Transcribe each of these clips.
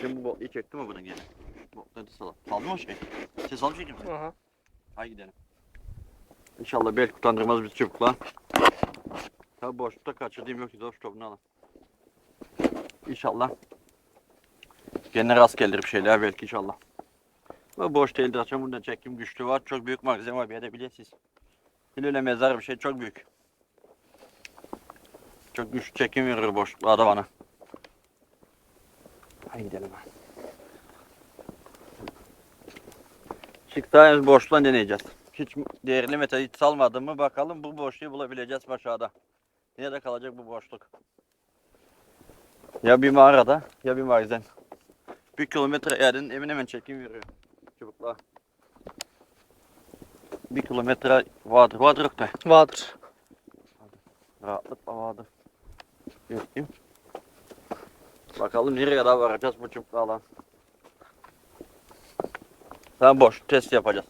Şimdi bu botluyu çekti mi bunu geri? Botları da salalım. Saldı mı o şey? Sen salmış mı kimse? Aha. Hadi gidelim. İnşallah belki utandırmaz bizi çubukla. Tabi boşlukta kaçırdığım yok ki doş topunu alın. İnşallah. Gene rast gelir bir şeyler belki inşallah. Bu boş değildir. Açın buradan çekim güçlü var. Çok büyük magazin var bir yerde bilirsiniz. Bir öyle mezar bir şey çok büyük. Çok güçlü çekim verir boşluklarda bana. Hadi gidelim. Çıktığımız boşluğa deneyeceğiz. Hiç değerli metal hiç salmadım mı bakalım bu boşluğu bulabileceğiz mi aşağıda. Nerede kalacak bu boşluk? Ya bir mağarada ya bir magazin. Bir kilometre yerden emin hemen çekim veriyor. Çubukla. Bir kilometre vardır. Vardır yok da. Vardır. Rahatlıkla vardır. Göstereyim. Bakalım nereye kadar varacağız bu çubukla alan. Tamam boş test yapacağız.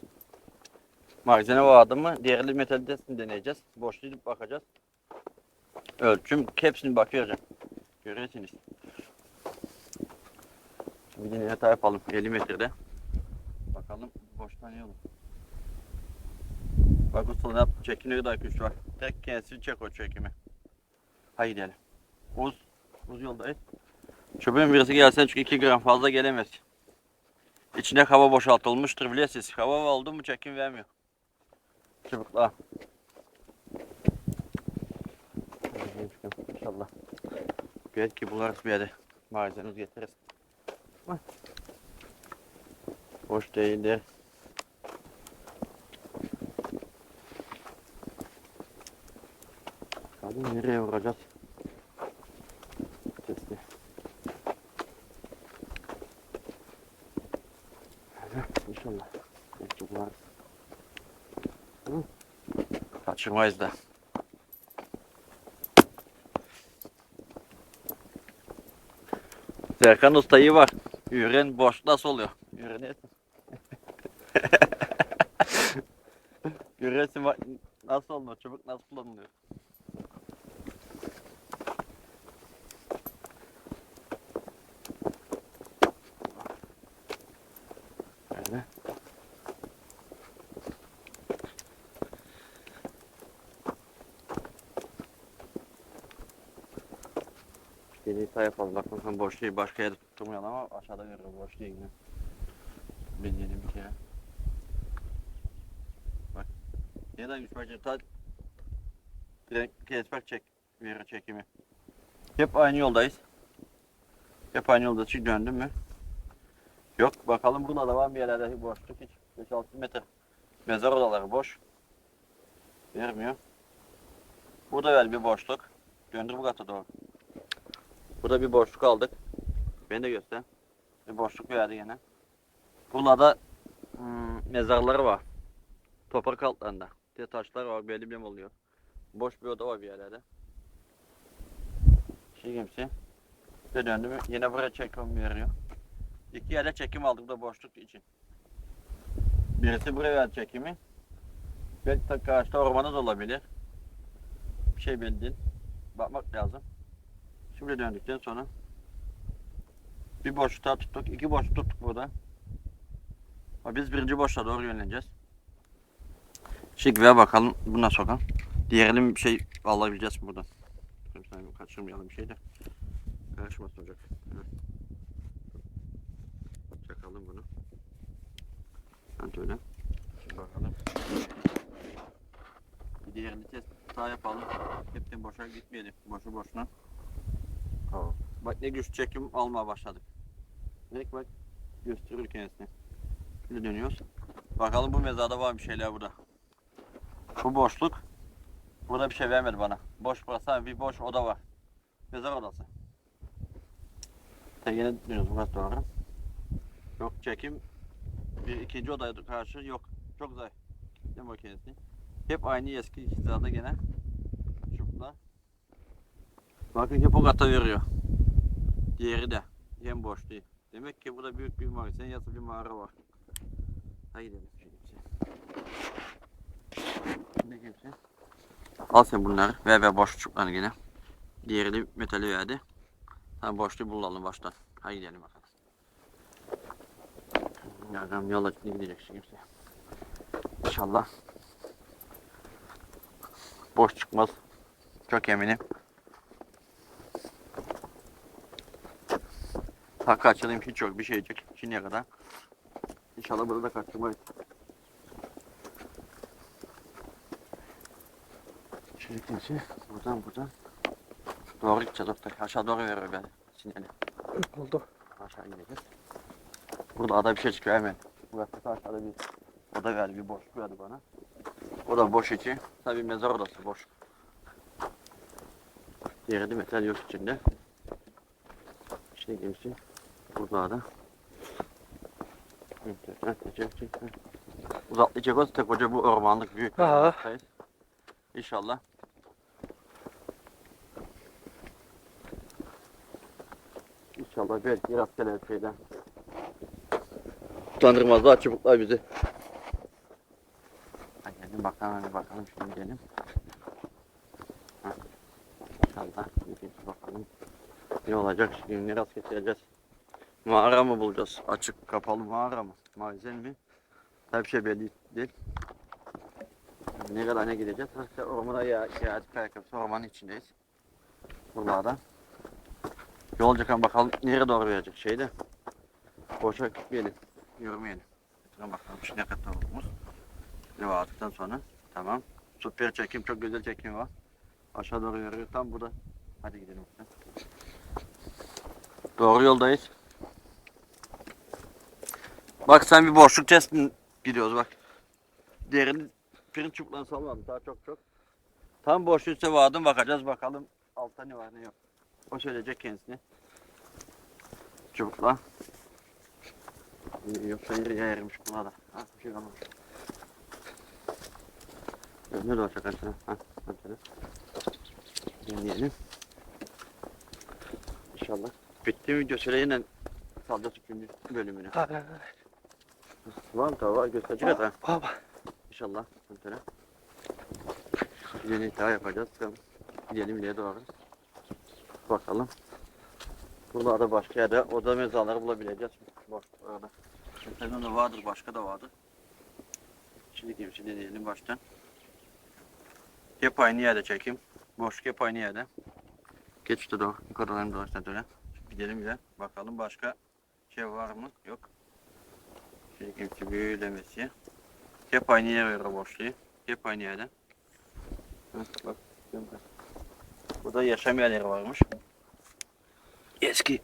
Magazine vardı mı? Değerli metal testini deneyeceğiz. Boşluğu bakacağız. Ölçüm hepsini bakıyoruz. Görüyorsunuz. Şimdi yine hata yapalım 50 metrede. Bakalım boştan olur. Bak usta ne? Çekini kadar güç var. Tek kendisi çek o çekimi. Haydi gidelim. Uz, uz yoldayız. Çöpün birisi gelsen çünkü 2 gram fazla gelemez. İçine hava boşaltılmıştır bilirsiniz. Hava oldu mu çekim vermiyor. Çubukla. İnşallah. Belki bularız bir yerde. Malzememiz getiririz. Boş değildir. Bakalım nereye vuracağız? Testi. Evet, İnşallah. Hı. Kaçırmayız da. Serkan Usta iyi var. Yüren boş nasıl oluyor? Yüren Yüresi bak nasıl olmuyor? Çubuk nasıl kullanılıyor? Hata yapalım. Bak bakalım boş değil. Başka yerde tutturmayalım ama aşağıda görüyorum boş değil yine. Deneyelim bir kere. Bak. Neden üç bacı ta direkt kesmek çek verir çekimi. Hep aynı yoldayız. Hep aynı yolda çık döndüm mü? Yok bakalım burada da var bir yerlerde boşluk hiç 5-6 metre. Mezar odaları boş. Vermiyor. Burada ver bir boşluk. Döndür bu kata doğru. Burada bir boşluk aldık. Beni de göster. Bir boşluk verdi yine. Burada hmm, mezarları var. Toprak altlarında. Bir taşlar var belli bilim oluyor. Boş bir oda var bir yerlerde. Şey kimse. Bir döndüm yine buraya çekim veriyor. İki yerde çekim aldık da boşluk için. Birisi buraya ver çekimi. Belki karşıda ormanı da olabilir. Bir şey değil. Bakmak lazım. Şimdi döndükten sonra bir boşluk daha tuttuk. iki boşluk tuttuk burada. Ama Biz birinci boşluğa doğru yönleneceğiz. Şimdi ver bakalım buna sokalım. Diğerini bir şey alabileceğiz buradan? Şimdi kaçırmayalım bir şey de. Karışmasın olacak. Evet. Çakalım bunu. Hadi öyle. Şimdi bakalım. Bir diğerini test daha yapalım. Hepten boşa gitmeyelim. Boşu boşuna. Tamam. Bak ne güç çekim almaya başladık. Direkt bak gösterir kendisini. Şimdi dönüyoruz. Bakalım bu mezarda var bir şeyler burada. Bu boşluk. Burada bir şey vermedi bana. Boş burası bir boş oda var. Mezar odası. Tegene dönüyoruz burası doğru. Yok çekim. Bir ikinci odaya karşı yok. Çok zayıf. Ne makinesi. Hep aynı eski hizada gene. Bakın hep o kata veriyor. Diğeri de. Hem boş değil. Demek ki burada büyük bir magazin ya da bir mağara var. Hadi gidelim. Ne kimse? Al sen bunları. Ver ver boş çubuklarını yine. Diğeri de metali verdi. Tamam boşluğu bulalım baştan. Hadi gidelim bakalım. Yardım yola gidecek şimdi. İnşallah. Boş çıkmaz. Çok eminim. Ta kaçırayım hiç yok bir şey yiyecek şimdiye kadar. İnşallah burada da kaçırmayız. Şimdi kimse buradan buradan doğru gideceğiz Oktay. Aşağı doğru veriyor ben sinyali. Oldu. Aşağı gideceğiz. Burada ada bir şey çıkıyor hemen. Burası aşağıda bir oda verdi, bir boşluk verdi bana. O da boş içi. Tabii mezar odası boş. Diğeri de metal yok içinde. Şey gemisi. Burada da. Uzatlayacak olsa tek hoca bu ormanlık büyük. bir Aha. İnşallah. İnşallah belki rastgele bir şeyden. Utandırmazlar çubuklar bizi. Hadi gelin bakalım hadi bakalım şimdi. Heh. İnşallah bir bakalım. Ne olacak şimdi ne rast getireceğiz. Mağara mı bulacağız? Açık kapalı mağara mı? Mazen mi? Her şey belli değil. Ne kadar ne gideceğiz? İşte ormana ya, ya ayakkabısı ormanın içindeyiz. Buralarda. Yol çıkan bakalım nereye doğru verecek şeyde. Boşa gitmeyelim. Yürümeyelim. Şuna bakalım şu ne kadar olmuş. Ne aldıktan sonra. Tamam. Süper çekim çok güzel çekim var. Aşağı doğru yürüyor. Tam burada. Hadi gidelim. Doğru yoldayız. Bak sen bir boşluk testin gidiyoruz bak. Diğerini pirinç çubuklarını salladım daha çok çok. Tam boş üstte vardım bakacağız bakalım altta ne var ne yok. O söyleyecek kendisine. Çubukla. Yoksa yeri yayarmış buna da. Ha bir şey kalmamış. Ne de olacak aslında. Ha hadi. Dinleyelim. İnşallah. Bitti video şöyle yine salacağız üçüncü bölümünü. Ha, ha, Var da var gösterecek ha. ha. Baba. İnşallah. Mesela. Yeni daha yapacağız. Tamam. Gidelim ileri doğru. Bakalım. Buralarda başka yerde oda mezarları bulabileceğiz mi? Boş arada. Senin de vardır, başka da vardır. Şimdi gibi şimdi diyelim baştan. Hep aynı yerde çekeyim. Boşluk hep aynı yerde. Geç işte doğru. Yukarıdan dolaştan öyle. Gidelim bir de bakalım başka şey var mı? Yok. Kimse büyülemesi. Hep aynı yere göre boşluğu. Hep aynı yerde. Heh, bak. Burada yaşam yerleri varmış. Eski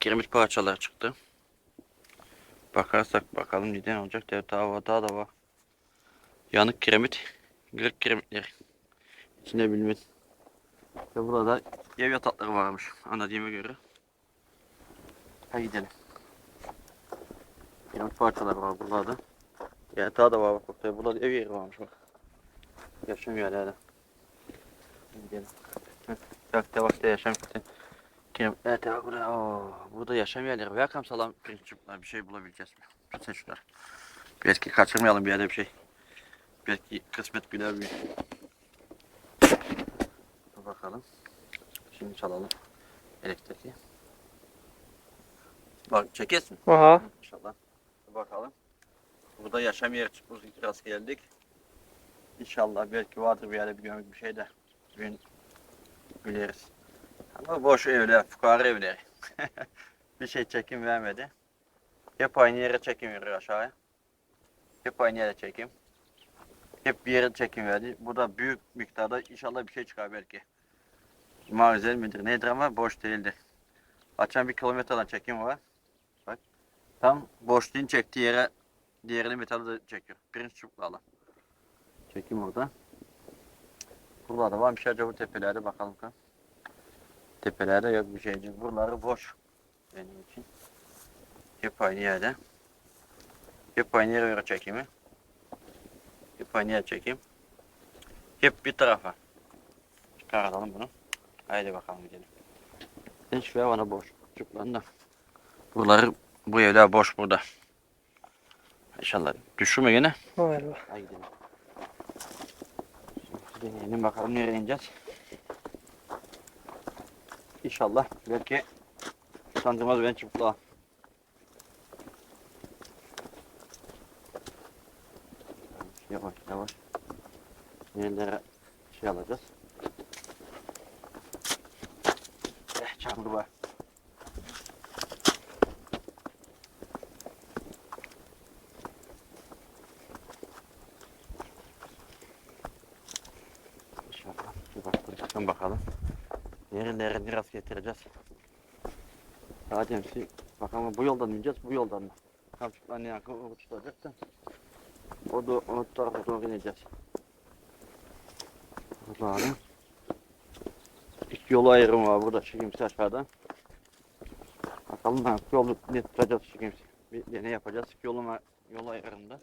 kiremit parçalar çıktı. Bakarsak bakalım neden olacak. Evet daha, daha da var. Yanık kiremit. Gırık kiremitleri. İçine bilmez. Ve burada ev yatakları varmış. Anladığıma göre. Hadi gidelim. Kiremit parçaları var burada. Yani daha da var bak. Burada, burada ev yeri varmış bak. Yaşam yerleri. Hadi Gidelim. Bak da yaşam. Kim? Evet bak burada. Oo, burada yaşam yerleri. Welcome salam prensipler bir şey bulabileceğiz mi? Şunlar. Belki kaçırmayalım bir yerde bir şey. Belki kısmet güler bir. Dur bakalım. Şimdi çalalım. Elektriği. Bak çekesin. Aha. İnşallah. Bakalım. Burada yaşam yeri çıkmış rast geldik. İnşallah belki vardır bir yerde bir gömük bir şey de. Bugün biliriz. Ama boş evler, fukara evleri. bir şey çekim vermedi. Hep aynı yere çekim veriyor aşağıya. Hep aynı yere çekim. Hep bir yere çekim verdi. Burada büyük miktarda inşallah bir şey çıkar belki. Marizel midir nedir ama boş değildir. Açan bir kilometreden çekim var. Tam boşluğun çektiği yere diğerini metalı da çekiyor. Pirinç çubuklarla. Çekim orada. Burada da var bir şey acaba tepelerde bakalım kan. Tepelerde yok bir şey. Buraları boş. Benim için. Hep aynı yerde. Hep aynı yere çekimi. Hep aynı yere çekeyim. Hep bir tarafa. Çıkaralım bunu. Haydi bakalım gidelim. Sen şu bana boş. Çocuklarında. Buraları bu ev daha boş burada. İnşallah düşür mü gene? Galiba. Gidelim. Deneyelim bakalım nereye ineceğiz. İnşallah belki utandırmaz ben çıplığa. Yavaş yavaş. Yerlere şey alacağız. Eh çamur var. Bak, bakalım. Nerelere rast getireceğiz. Hadi hemsi. Bakalım bu yoldan ineceğiz, bu yoldan mı? Kamçıklar ne yakın uçulacak da. O da o tarafa doğru ineceğiz. Buradan. İki yol ayrımı var burada çekimsi aşağıda. Bakalım ha, yolu ne tutacağız çekimsi. Bir deney yapacağız. Var- yol ayrımında.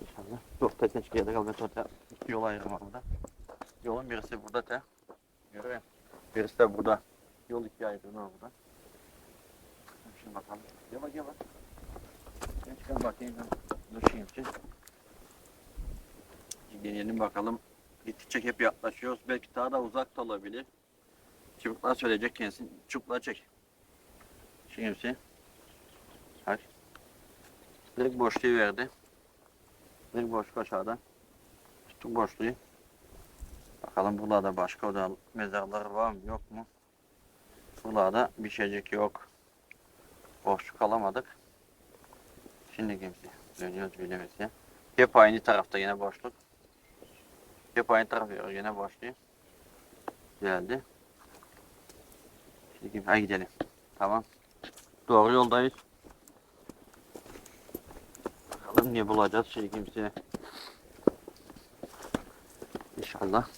İnşallah. Çok tekne çıkıyor da kalmıyor orada. İki yol ayrımı var burada. Yolun birisi burada da. Görüyor? Birisi de burada. Yol iki ayrımı var burada. Şimdi bakalım. Yavaş yavaş. Ben çıkan bakayım ben. Düşeyim için. Deneyelim bakalım. Gittikçe hep yaklaşıyoruz. Belki daha da uzak da olabilir. Çubuklar söyleyecek kendisi. Çubuklar çek. Şimdi. Hadi. Direkt boşluğu verdi. Direkt boşluk aşağıda. Tuttuk boşluğu. Bakalım burada başka oda mezarları var mı yok mu? Burada bir şeycik yok. Boşluk alamadık. Şimdi kimse dönüyoruz bilemesi. Hep aynı tarafta yine boşluk. Hep aynı taraf yiyor yine boşluğu. Geldi. Şimdi hadi gidelim. Tamam. Doğru yoldayız. Bakalım ne bulacağız şey kimse. İnşallah.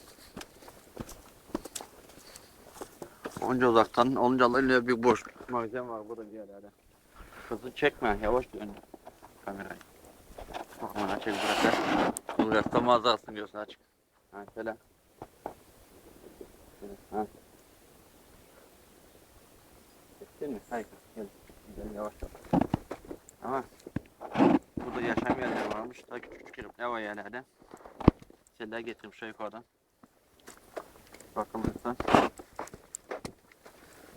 Onca uzaktan, onca öyle bir boş magazin var burada bir yerlerde. Hızlı çekme, yavaş dön kamerayı. Bakma açık bırak. Uzakta manzarasını göster açık. Ha şöyle. Şöyle, Ha. Çektin mi? Hayır. Gel. Gidelim yavaş yavaş. Ama burada yaşam yerleri varmış. Daha küçük küçük ev yerlerde. Şeyler getirmiş yukarıdan. Bakalım lütfen.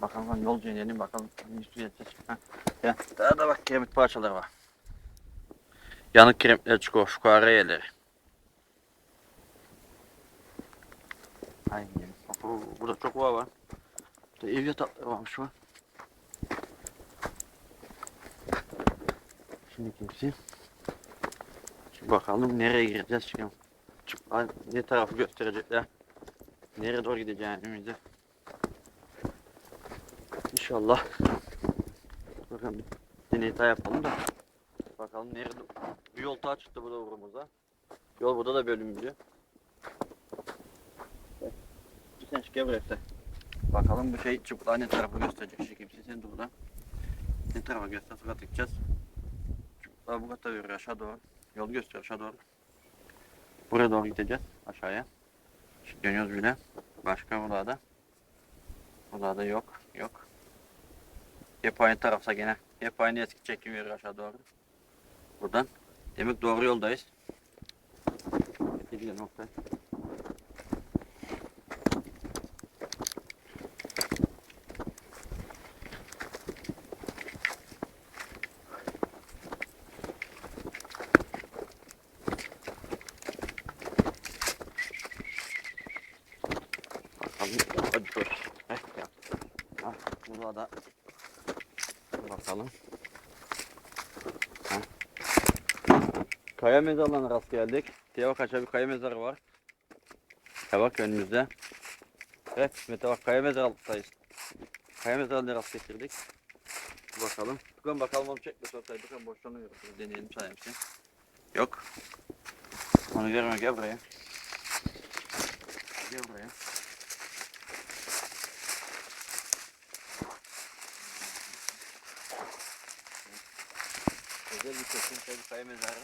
Bakalım yol deneyelim bakalım. Üstü yetecek. Ha. Ya, daha da bak kiremit parçaları var. Yanık kiremitler çıkıyor. Şu kare yerleri. Aynen. Burada çok var var. Burada ev yatakları varmış var. Şimdi kimse. Şimdi bakalım nereye gireceğiz. Çık, ay, ne tarafı gösterecekler. Nereye doğru gideceğimizi. İnşallah. Bakalım deney yapalım da. Bakalım nerede? Bir yol daha çıktı burada uğrumuza. Yol burada da. Bir sen çıkıyor bıraktı. Bakalım bu şey çubuklar ne tarafı gösterecek şey kimse sen de burada. Ne tarafa göster sıra tıkacağız. Çubuklar bu kadar yürüyor aşağı doğru. Yol gösteriyor aşağı doğru. Buraya doğru gideceğiz aşağıya. Şimdi dönüyoruz bile. Başka buralarda. Buralarda yok. Yok. Hep aynı tarafsa gene. Hep aynı eski çekim yeri aşağı doğru. Buradan. Demek doğru yoldayız. Gidiyor nokta. Bakalım. Hadi dur. Heh, ya. Ha, burada da bakalım. Ha. Kaya mezarlarına rast geldik. Tevakaç'a bir kaya mezarı var. Tevak önümüzde. Evet İsmet'e bak kaya mezarlıktayız. Kaya mezarlığına rast getirdik. Bakalım. Bakalım bakalım onu çekme sorsaydı. Bakalım boşlanıyor. Şöyle deneyelim sayemsin. Yok. Onu görme gel buraya. Gel buraya. Tabii kaya mezarı.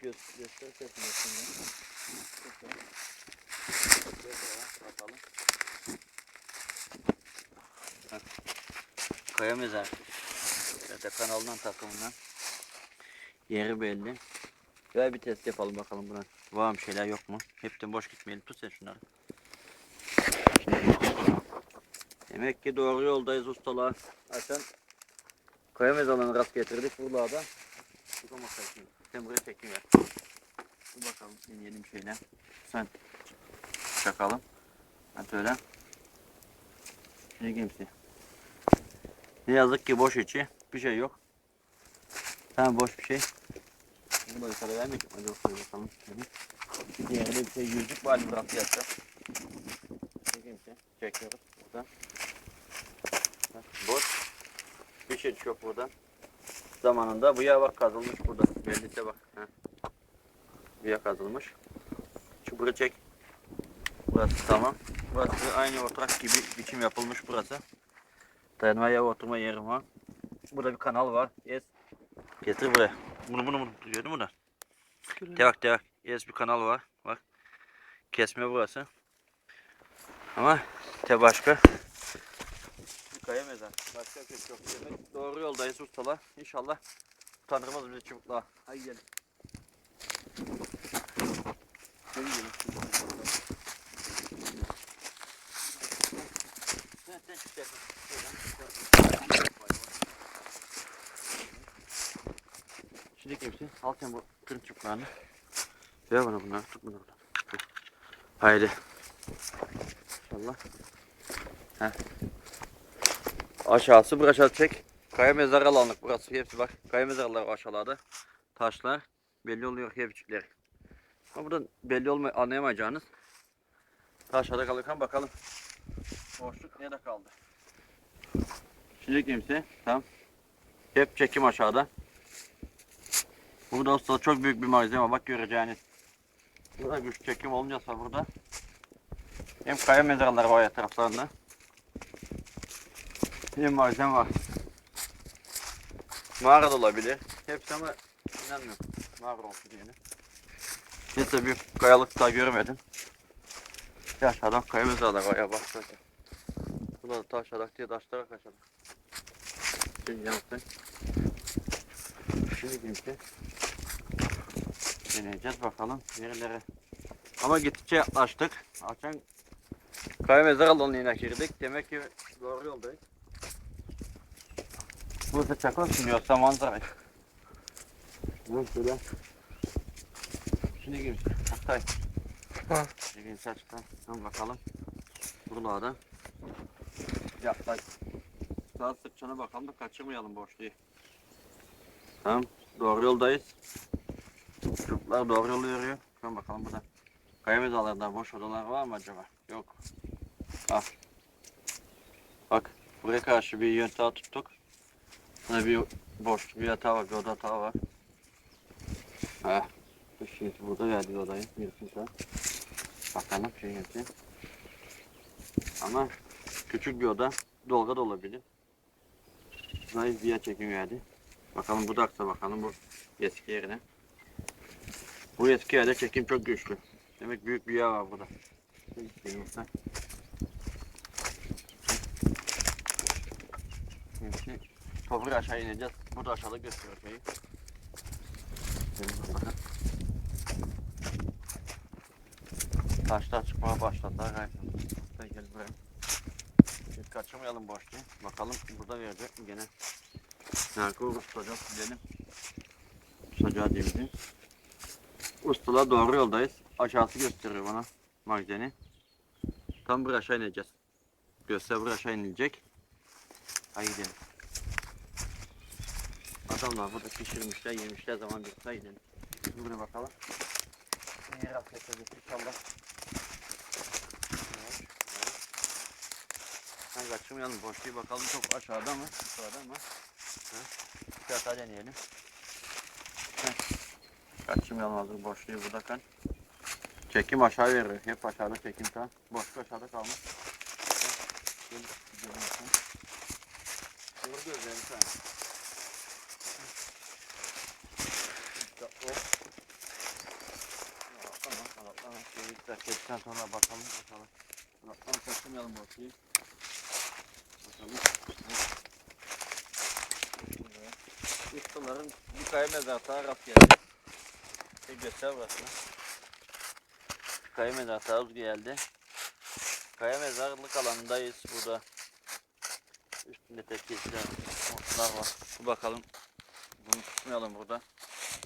Göz, göster. Göster buraya, Bakalım. Bak. Kaya mezarı. Zaten kanalından takımından. Yeri belli. Gel bir test yapalım bakalım buna. Var mı şeyler yok mu? Hepten boş gitmeyelim. Tut sen şunları. Demek ki doğru yoldayız ustalar. Açan Kaya mezarlarına rast getirdik buralarda. Çıkama kaçayım. Sen buraya çekin ver. Dur bakalım deneyelim şeyle. Sen çakalım. Hadi öyle. Ne kimse. Ne yazık ki boş içi. Bir şey yok. Tamam boş bir şey. Bunu da yukarı vermek mi? Hadi bakalım bakalım. Şöyle. Bir diğerinde bir şey yüzlük var. Bıraktı yapacağız. Ne kimse. Çekiyoruz buradan. Bak, Boş. Bir şey yok burada. Zamanında bu yer bak kazılmış burada. Bellite bak. Heh. Bu yer kazılmış. Şu buraya çek. Burası tamam. Burası aynı oturak gibi biçim yapılmış burası. Dayanma yer, oturma yeri var. Burada bir kanal var. Yes. Getir buraya. Bunu bunu bunu. Gördün mü bunu? Devam devam. Yes bir kanal var. Bak. Kesme burası. Ama te başka. Bir kaya mezar. Başka bir şey yok. Demek doğru yoldayız ustalar. İnşallah Tanrımız bizi çubukla. Haydi gelin. Haydi gelin. Şimdi kimsin? Al sen bu kırık çubuklarını. Ver bana bunları. Tut bunu buradan. Haydi. İnşallah. Heh. Aşağısı bir aşağı çek. Kaya mezarı alanlık burası. Hepsi bak. Kaya mezarları aşağılarda. Taşlar. Belli oluyor hepçikleri. Ama buradan belli olmay anlayamayacağınız. Aşağıda kalırken bakalım. Boşluk nerede kaldı? Şimdi kimse. Tamam. Hep çekim aşağıda. Burada usta çok büyük bir malzeme bak göreceğiniz. Burada güç çekim olmayacaksa burada. Hem kaya mezarları var etraflarında. Hem malzeme var. Mağara da olabilir. Hepsi ama inanmıyorum. Mağara olsun diyene. Neyse büyük kayalık daha görmedim. Ya aşağıdan kaya mezarları var ya. Burada da taş adak diye taşlara kaçalım. Şimdi yaptık. Şimdi kimse deneyeceğiz bakalım nerelere. Ama gittikçe yaklaştık. Açan kaya mezar alanına girdik. Demek ki doğru yoldayız. Burada çakal sunuyorsa manzara. Dur şöyle. Şimdi girsin. Oktay. Ha. Girsin açıktan. Tamam bakalım. Buralarda. Yaklaş. Sağ sırtçana bakalım da kaçırmayalım boşluğu. Tamam. Doğru yoldayız. Çocuklar doğru yolu yürüyor. Şuna bakalım burada. Kaya mezalarında boş odalar var mı acaba? Yok. Ah. Bak. Buraya karşı bir yöntağı tuttuk. Burada bir boş bir yatağı var, bir oda yatağı var. Ha. Şimdi burada verdi odayı. Birisi daha. Bakalım şey yapayım. Ama küçük bir oda. Dolga da olabilir. Bir yer çekim geldi. Bakalım bu da aksa bakalım bu eski yerine. Bu eski yerde çekim çok güçlü. Demek büyük bir yer var burada. Benim toprak aşağı ineceğiz. Burada aşağıda gösteriyor şeyi. Taşlar çıkmaya başladılar gayet. Sen gel buraya. Hiç kaçırmayalım boşluğu. Bakalım burada verecek mi gene. Nerede ustaca bilelim. Ustaca diyeyim. Ustala doğru yoldayız. Aşağısı gösteriyor bana magazini. Tam buraya aşağı ineceğiz. Göster buraya aşağı inilecek. Haydi gidelim. Adamlar burada pişirmişler, yemişler zaman gidelim. Biz buraya bakalım. İyi afiyet olsun inşallah. Ben kaçırmayalım boşluğu bakalım çok aşağıda mı? Yukarıda mı? Ha? Bir hata deneyelim. Heh. Kaçırmayalım hazır boşluğu burada kan. Çekim aşağı veriyor. Hep aşağıda çekim kan. Boşluk aşağıda kalmış. Heh. Gel, bakalım. Doğru gözlerim sen. İşte o. Ya, Tamam, tamam, bir dakika geçtikten sonra bakalım, bakalım. Tamam, kaçırmayalım boşluğu. Bakalım. Ustaların bir kaya mezarlığa rast geldi. Bir göster burasını. Kaya mezarlığa geldi. Kaya mezarlık alanındayız burada. Üstünde otlar var. Bir bakalım. Bunu tutmayalım burada.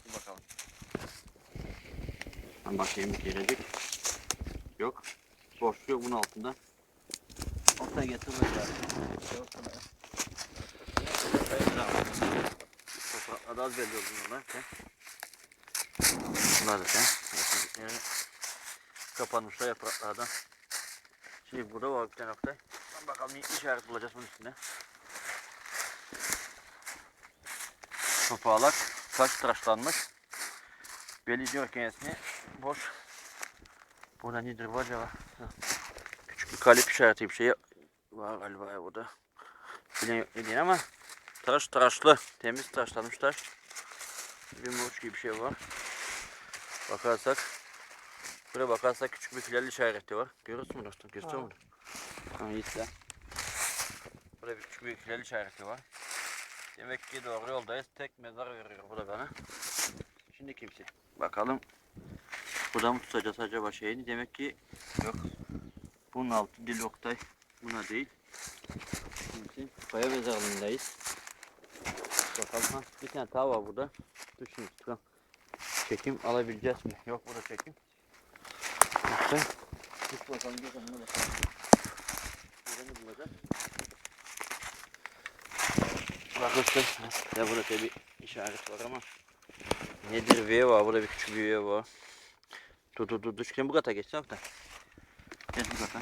Dur bakalım. Ben bakayım gelecek. Yok. Boşluyor bunun altında. Ortaya getir böyle. Topraklarda az belli oldu bunlar. Bunlar da sen. Yani kapanmışlar yapraklardan. Şimdi burada var bir tane nokta. Lan Bakalım ne işaret bulacağız bunun üstünde. Topağlar taş tıraşlanmış. Belli diyor kendisini boş. Burada nedir bu acaba? Küçük bir kalip işareti bir şey var galiba ya burada. Bilmiyorum ne diyeyim ama tıraş tıraşlı. Temiz tıraşlanmış taş. Bir murç gibi bir şey var. Bakarsak Buraya bakarsak küçük bir filal işareti var. Görüyorsun mu dostum? Gösteriyor mu? Ha iyiyse. Burada bir küçük bir filal işareti var. Demek ki doğru yoldayız. Tek mezar veriyor burada bana. Şimdi kimse. Bakalım. Burada mı tutacağız acaba şeyini? Demek ki yok. Bunun altı dil oktay. Buna değil. Şimdi kaya mezarlığındayız. Bakalım ha. Bir tane tava var burada. Dur şimdi tutalım. Çekim alabileceğiz mi? Yok burada çekim. Yoksa tut bakalım bir zaman bakalım. Burada ne? Bak dostum. Ya burada bir işaret var ama nedir V var burada bir küçük bir V var. Dur dur dur şimdi bu kata geç da. Geç bu kata.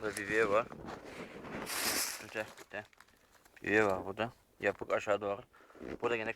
Burada bir V var. Güzel. Bir V var burada. Yapık aşağı doğru. Burada küçük